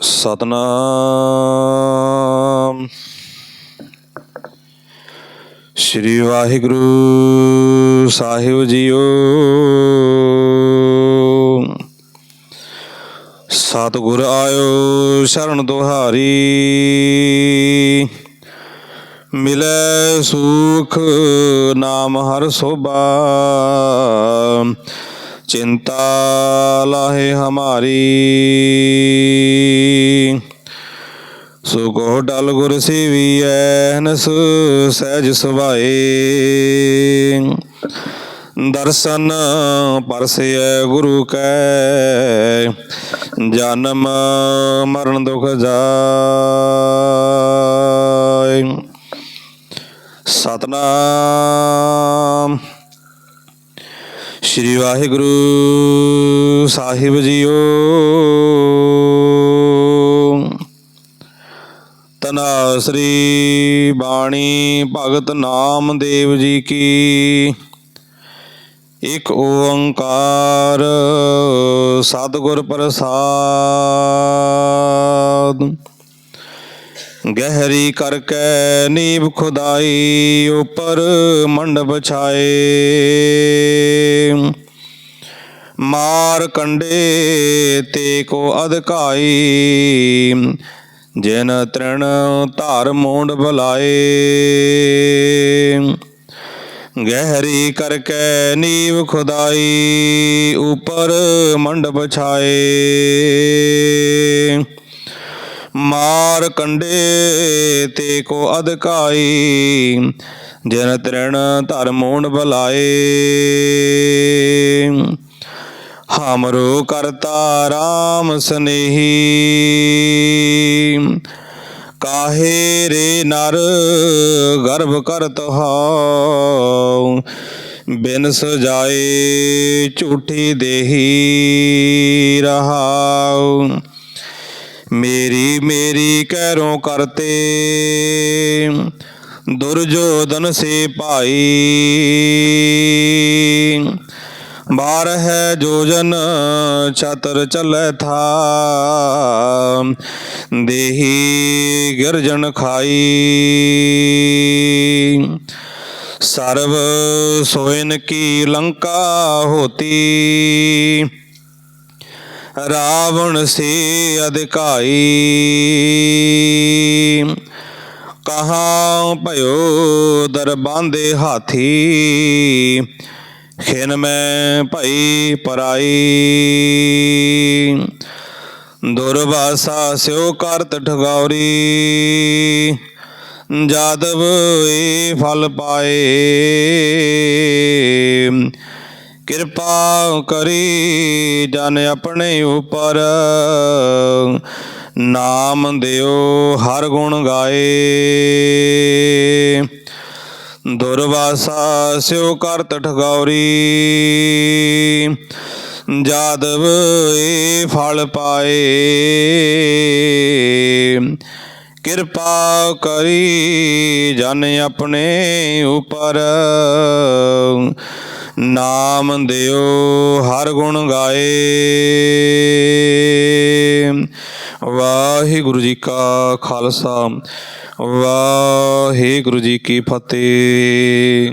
ਸਤਨਾਮ। ਸ੍ਰੀ ਵਾਹਿਗੁਰੂ ਸਾਹਿਬ ਜੀਓ। ਸਤਿਗੁਰ ਆਇਓ ਸ਼ਰਨ ਦੁਹਾਰੀ। ਮਿਲੇ ਸੁਖ ਨਾਮ ਹਰ ਸੋਭਾ। ਚਿੰਤਾ ਲਾਹੇ ਹਮਾਰੀ। ਸੁਖੋ ਡਲ ਗੁਰ ਸੇਵੀਐ ਹਨਸ ਸਹਿਜ ਸੁਭਾਏ। ਦਰਸ਼ਨ ਪਰਸਿਐ ਗੁਰੂ ਕੈ, ਜਨਮ ਮਰਨ ਦੁਖ ਜਾਇ ਸਤਨਾਮ। ਸ੍ਰੀ ਵਾਹਿਗੁਰੂ ਸਾਹਿਬ ਜੀਓ। ਤਨਾ ਸ੍ਰੀ ਬਾਣੀ ਭਗਤ ਨਾਮਦੇਵ ਜੀ ਕੀ। ਇਕ ਓੰਕਾਰ ਸਤਿਗੁਰ ਪ੍ਰਸਾਦ। ਗਹਿਰੀ ਕਰਕੇ ਨੀਬ ਖੁਦਾਈ ਉਪਰ ਮੰਡਪ ਛਾਏ। ਮਾਰ ਕੰਡੇ ਤੇ ਕੋ ਅਧਕਾਈ, ਜਿਨ ਤ੍ਰਿਣ ਧਾਰ ਮੋਂਡ ਬੁਲਾਏ ਗਹਿਰੀ ਕਰਕੇ ਨੀਵ ਖੁਦਾਈ ਉਪਰ ਮੰਡਪ ਛਾਏ। ਮਾਰ ਕੰਡੇ ਤੇ ਕੋ ਅਧਕਾਈ ਜਿਨ ਤ੍ਰਿਣ ਧਰ ਮੋਂਡ ਬਲਾਏ ਹਮਰੋ ਕਰਤਾ ਰਾਮ ਸਨੇਹੀ। ਕਾਹੇ ਰੇ ਨਰ ਗਰਭ ਕਰਤ ਹੋ ਬਿਨ ਸਜਾਏ ਝੂਠੀ ਦੇਹੀ ਰਹਾਉ। ਮੇਰੀ ਮੇਰੀ ਕਹਿਰੋਂ ਕਰਤੇ। ਦੁਰਜੋਧਨ ਸੇ ਭਾਈ। ਬਾਰ ਹੈ ਜੋਜਨ, ਛਤਰ ਚਲੈ ਥਾ। ਦੇਹੀ ਗਿਰਜਨ ਖਾਈ। ਸਰਬ ਸੋਇਨ ਕੀ ਲੰਕਾ ਹੋਤੀ। ਰਾਵਣ ਸੇ ਅਧਿਕਾਈ। ਕਹਾਂ ਭਇਓ ਦਰਬਾਂਦੇ ਹਾਥੀ, ਖਿਨ ਮੈਂ ਭਈ ਪਰਾਈ। ਦੁਰਵਾਸਾ ਸਿਓ ਕਰਤ ਠਗੌਰੀ, ਜਾਦਵ ਏ ਫਲ ਪਾਏ। ਕਿਰਪਾ ਕਰੀ ਜਨ ਆਪਣੇ ਉਪਰ। ਨਾਮ ਦਿਓ ਹਰ ਗੁਣ ਗਾਏ। ਦੁਰਵਾਸਾ ਸਿਓ ਕਰਤ ਠਗੌਰੀ ਜਾਦਵ ਏ ਫਲ ਪਾਏ। ਕਿਰਪਾ ਕਰੀ ਜਨ ਆਪਣੇ ਉਪਰ। ਨਾਮ ਦਿਓ ਹਰ ਗੁਣ ਗਾਏ। ਵਾਹਿਗੁਰੂ ਜੀ ਕਾ ਖਾਲਸਾ ਵਾਹਿਗੁਰੂ ਜੀ ਕੀ ਫਤਿਹ।